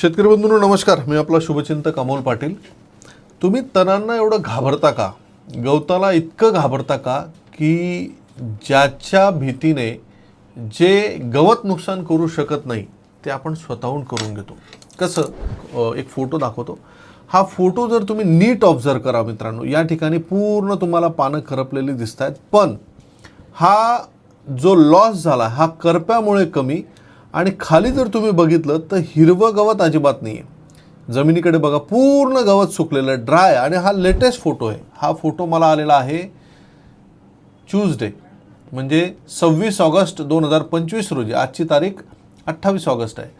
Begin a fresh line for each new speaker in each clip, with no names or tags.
शेतकरी बंधूंनो नमस्कार. मी आपला शुभचिंतक अमोल पाटील. तुम्ही तणांना एवढं घाबरता का? गवताला इतकं घाबरता का की ज्याच्या भीतीने जे गवत नुकसान करू शकत नाही ते आपण स्वतःहून करून घेतो? कसं? एक फोटो दाखवतो. हा फोटो जर तुम्ही नीट ऑब्झर्व करा मित्रांनो या ठिकाणी पूर्ण तुम्हाला पानं करपलेली दिसत आहेत पण हा जो लॉस झाला हा करप्यामुळे कमी आणि खाली जर तुम्ही बघितलं तर हिरवं गवत अजिबात नाही आहे जमिनीकडे बघा पूर्ण गवत सुकलेलं ड्राय आणि हा लेटेस्ट फोटो आहे. हा फोटो मला आलेला आहे ट्यूजडे म्हणजे सव्वीस ऑगस्ट दोन हजार पंचवीस रोजी. आजची तारीख अठ्ठावीस ऑगस्ट आहे.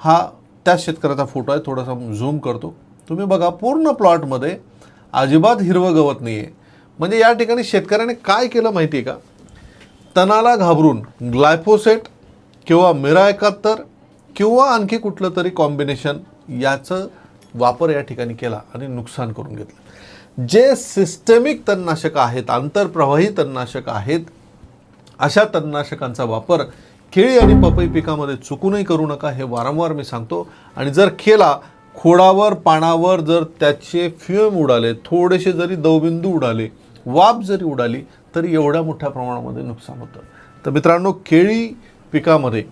हा त्या शेतकऱ्याचा फोटो आहे. थोडासा झूम करतो. तुम्ही बघा पूर्ण प्लॉटमध्ये अजिबात हिरवं गवत नाही आहे म्हणजे या ठिकाणी शेतकऱ्याने काय केलं माहिती आहे का? तणाला घाबरून ग्लायफोसेट किंवा मिरा एकाहत्तर किंवा आणखी कुठलं तरी कॉम्बिनेशन याचं वापर या ठिकाणी केला आणि नुकसान करून घेतलं. जे सिस्टमिक तणनाशकं आहेत आंतरप्रवाही तणनाशक आहेत अशा तणनाशकांचा वापर केळी आणि पपई पिकामध्ये चुकूनही करू नका हे वारंवार मी सांगतो. आणि जर केला खोडावर पानावर जर त्याचे फ्युम उडाले थोडेसे जरी दवबिंदू उडाले वाफ जरी उडाली तरी एवढ्या मोठ्या प्रमाणामध्ये नुकसान होतं. तर मित्रांनो केळी पिकामध्ये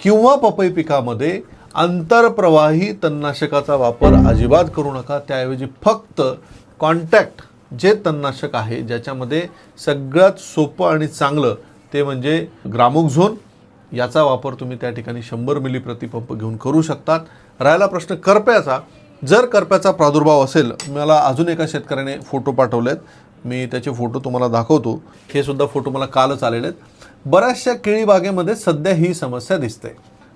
किंवा पपई पिकामध्ये आंतरप्रवाही तणनाशकाचा वापर अजिबात करू नका. त्याऐवजी फक्त कॉन्टॅक्ट जे तणनाशक आहे ज्याच्यामध्ये सगळ्यात सोपं आणि चांगलं ते म्हणजे ग्रामोक्झोन याचा वापर तुम्ही त्या ठिकाणी शंभर मिली प्रतिपंप घेऊन करू शकतात. राहिला प्रश्न करप्याचा. जर करप्याचा प्रादुर्भाव असेल मला अजून एका शेतकऱ्याने फोटो पाठवले आहेत मी त्याचे फोटो तुम्हाला दाखवतो. हे सुद्धा फोटो मला कालच आलेले आहेत बऱ्याचशा केळी बागेमध्ये सध्या ही समस्या दिसते.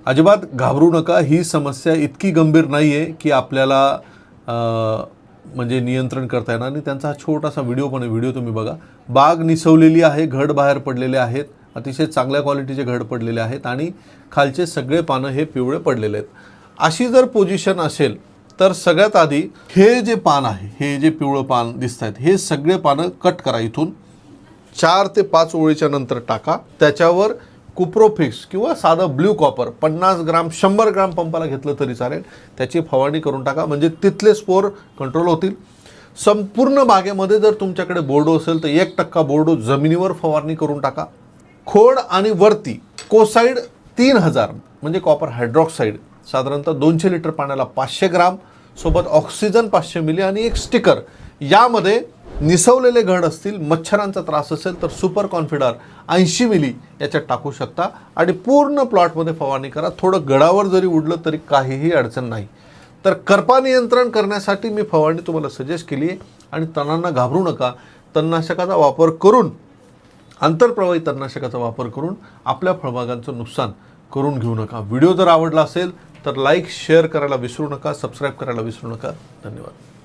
अजिबात घाबरू नका ही समस्या इतकी गंभीर नाही आहे की आपल्याला म्हणजे नियंत्रण करता येणार आणि त्यांचा हा छोटासा व्हिडिओ पण आहे व्हिडिओ तुम्ही बघा. बाग निसवलेली आहे घड बाहेर पडलेले आहेत. अतिशय चांगल्या क्वालिटीचे घड पडलेले आहेत आणि खालचे सगळे पानं हे पिवळे पडलेले आहेत. अशी जर पोझिशन असेल तर सगळ्यात आधी हे जे पान आहे हे जे पिवळं पान दिसत आहेत हे सगळे पानं कट करा इथून. चार ते पाच ओळीच्या नंतर टाका. त्याच्यावर कुप्रोफिक्स किंवा साधं ब्ल्यू कॉपर पन्नास ग्राम शंभर ग्राम पंपाला घेतलं तरी चालेल. त्याची फवारणी करून टाका. म्हणजे तिथले स्पोर कंट्रोल होतील. संपूर्ण बागेमध्ये जर तुमच्याकडे बोर्डो असेल तर एक टक्का बोर्डो जमिनीवर फवारणी करून टाका. खोड आणि वरती कोसाईड तीन हजार म्हणजे कॉपर हायड्रॉक्साईड साधारणतः दोनशे लिटर पाण्याला पाचशे ग्राम सोबत ऑक्सिजन पाचशे मिली आणि एक स्टिकर. यामध्ये निसवलेले घड असतील मच्छरांचा त्रास असेल तर सुपर कॉन्फिडर ऐंशी मिली याच्यात टाकू शकता. आणि पूर्ण प्लॉटमध्ये फवारणी करा. थोडं गडावर जरी उडलं तरी काहीही अडचण नाही. तर करपा नियंत्रण करण्यासाठी मी फवारणी तुम्हाला सजेस्ट केली आहे आणि तणांना घाबरू नका. तणनाशकाचा वापर करून आंतरप्रवाही तणनाशकाचा वापर करून आपल्या फळबागांचं नुकसान करून घेऊ नका. व्हिडिओ जर आवडला असेल तर लाईक शेअर करायला विसरू नका. सबस्क्राईब करायला विसरू नका. धन्यवाद.